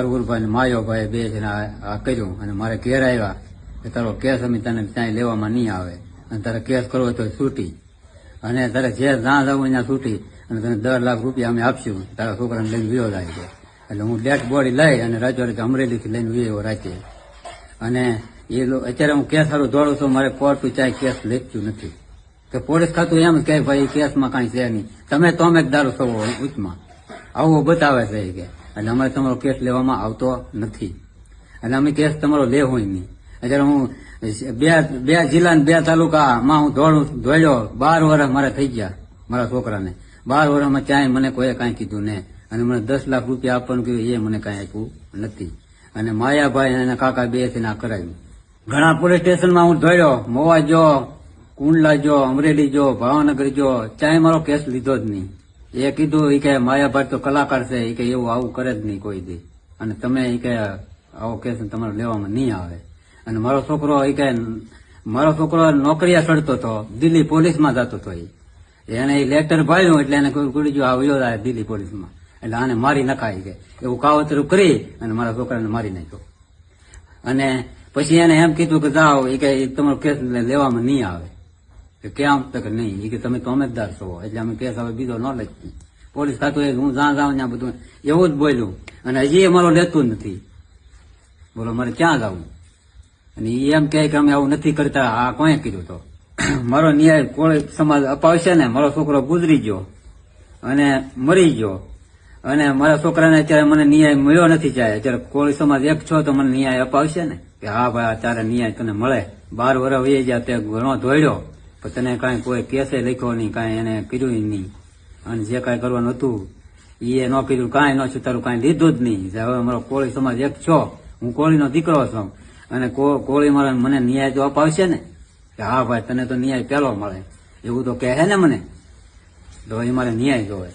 હરવુરભાઈ ને માયોભાઈ બે જણા આ કર્યું. અને મારે ઘેર આવ્યા કે તારો કેસ અમે તને ત્યાં લેવામાં નહીં આવે. અને તારે કેસ કરવો તો છૂટી. અને તારે જે જ્યાં જવું ત્યાં છૂટી. અને તને દસ લાખ રૂપિયા અમે આપશું. તારા છોકરાને લઈને વિયો જાય છે. એટલે હું ડેડ બોડી લઈ અને રાજવાડી અમરેલીથી લઈને વિયો રાતે. અને એ અત્યારે હું કેસ સારું દોડું છું. મારે કોર્ટ ચાય કેસ લેખ્યું નથી. કે પોલીસ ખાતું એમ કે ભાઈ કેસમાં કાંઈ છે નહીં. તમે તો અમે દારૂ છો ઉચમાં. આવું બતાવે છે કે. એટલે અમારે તમારો કેસ લેવામાં આવતો નથી. એટલે અમે કેસ તમારો લેવો નહીં. અત્યારે હું બે બે જિલ્લા બે તાલુકામાં હું દોડું, દોડ્યો. બાર વર્ષ મારા થઈ ગયા મારા છોકરાને. બાર વર્ષમાં ચાય મને કોઈએ કાંઈ કીધું નહીં અને મને દસ લાખ રૂપિયા આપવાનું કીધું એ મને કાંઈ આપ્યું નથી. અને માયાભાઈ અને કાકા બે થઈને આ કરાવ્યું ઘણા પોલીસ સ્ટેશનમાં હું દોડ્યો. મોવા જો, કુંડલા જો, અમરેલી જો, ભાવનગર જો ચાય મારો કેસ લીધો જ નહીં. એ કીધું એ કે માયાભાઈ તો કલાકાર છે એ કે એવું આવું કરે જ નહીં કોઈ દી. અને તમે એ કે આવો કેસ તમારે લેવામાં નહીં આવે. અને મારો છોકરો એ કે મારો છોકરો નોકરીયા ચડતો હતો દિલ્હી પોલીસમાં જતો હતો એ એને એ લેટર ભાળ્યું એટલે એને કોઈ કુડી ગયું આવ્યો દિલ્હી પોલીસમાં. એટલે આને મારી નખાય કે. એવું કાવતરું કરી અને મારા છોકરાને મારી નાખ્યો. અને પછી એને એમ કીધું કે જાઓ એ કે તમારો કેસ લેવામાં નહીં આવે. કે ક્યાં તક નહીં? એ કે તમે તો અમેજદાર છો. એટલે અમે કેસ હવે બીજો ન લખી પોલીસ ખાતું એ હું જ્યાં જાઉં ત્યાં બધું એવું જ બોલ્યું. અને હજી એ મારો લેતું નથી. બોલો, મારે ક્યાં જવું? અને એ એમ કહે કે અમે આવું નથી કરતા. આ કોઈ કીધું તો? મારો ન્યાય કોઈ સમાજ અપાવશે ને, મારો છોકરો ગુજરી ગયો. અને મરી ગયો. અને મારા છોકરાને અત્યારે મને ન્યાય મળ્યો નથી ચાહે અત્યારે કોળી સમાજ એક છો તો મને ન્યાય અપાવશે ને? કે હા ભાઈ અત્યારે ન્યાય તને મળે. બાર વર્ષ વહી ગયા તે ઘણો ધોડ્યો પણ તને કાંઈ કોઈ કેસે લખ્યો નહીં, કાંઈ એને કર્યું નહીં. અને જે કાંઈ કરવાનું હતું એ ન કર્યું, કાંઈ ન છું તારું કાંઈ લીધું જ નહીં. હવે મારો કોળી સમાજ એક છો. હું કોળીનો દીકરો છું. અને કોળી મારા મને ન્યાય તો અપાવશે ને? કે હા ભાઈ, તને તો ન્યાય પહેલો મળે. એવું તો કહે ને મને? તો એ મારે ન્યાય જોવે.